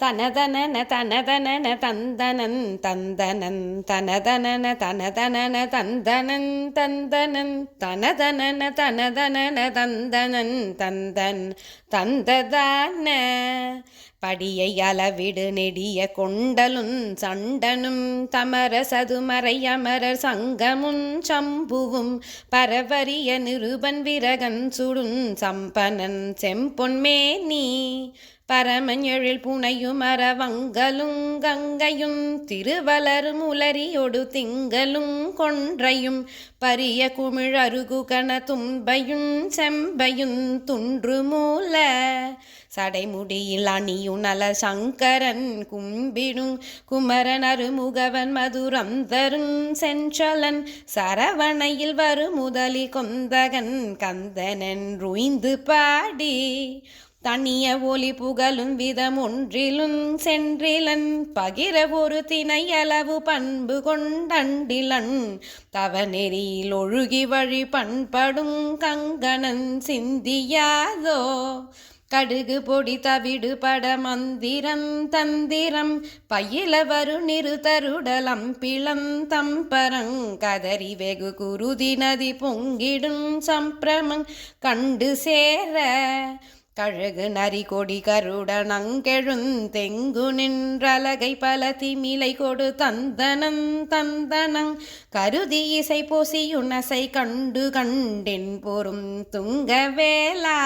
தனதனன தனதனன தந்தனன் தந்தனன் தனதனன தனதனன தந்தனன் தந்தனன் தனதனன தனதனன தந்தனன் தந்தன் தந்ததான. படியை அளவிடு நெடிய கொண்டலும் சண்டனும் தமர சதுமறை அமரர் சங்கமும் சம்புவும் பரவரிய நிருபன் விரகன் சுடும் சம்பனன் செம்பொன்மே நீ பரமஞெழில் புனையும் அரவங்களும் கங்கையும் திருவலரும் உலரியொடு திங்களும் கொன்றையும் பரிய குமிழ் அருகுகண தும்பையும் செம்பையும் துன்று மூல சடைமுடியில் அணியுணல சங்கரன் கும்பிடும் குமரன் அருமுகவன் மதுரம் தரும் செஞ்சலன் சரவணையில் வரும் முதலி கொந்தகன் கந்தனன் ருய்ந்து பாடி தனிய ஒளி புகழும் விதம் ஒன்றிலும் சென்றிலன் பகிர ஒரு திணையளவு பண்பு கொண்டண்டிலன். தவ நெறியில் ஒழுகி வழி பண்படும் கங்கணன் சிந்தியாதோ? கடுகு பொடி தவிடு பட மந்திரம் தந்திரம் பயில வரு நிறுதருடலம் பிளம் தம்பரங் கதறி வெகு குருதி நதி பொங்கிடும் சம்பிரமங் கண்டு சேர கழகு நரி கொடி கருடனங்கெழுந் நின்றலகை பல திமிலை கொடு தந்தனங் தந்தனங் கருதி இசை பொசியுனசை கண்டு கண்டின் பொறும் துங்கவேலா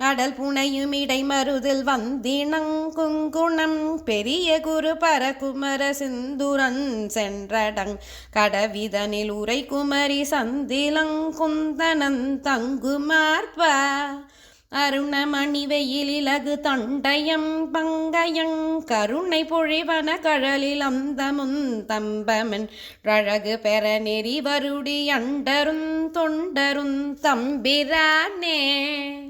அடல் புனையும் இடை மருதில் வந்தினங் குங்குணம் பெரிய குரு பரகுமர சிந்துரன் சென்றடங் கடவிதனில் உரை குமரி சந்திலங் குந்தனன் அருணமணி வெயில் இலகு தண்டயம் பங்கயங் கருணை பொழிவன கழலில் அந்தமும் தம்பமன் அழகு பெற நெறி வருடி அண்டரும் தொண்டரும் தம்பிரானே.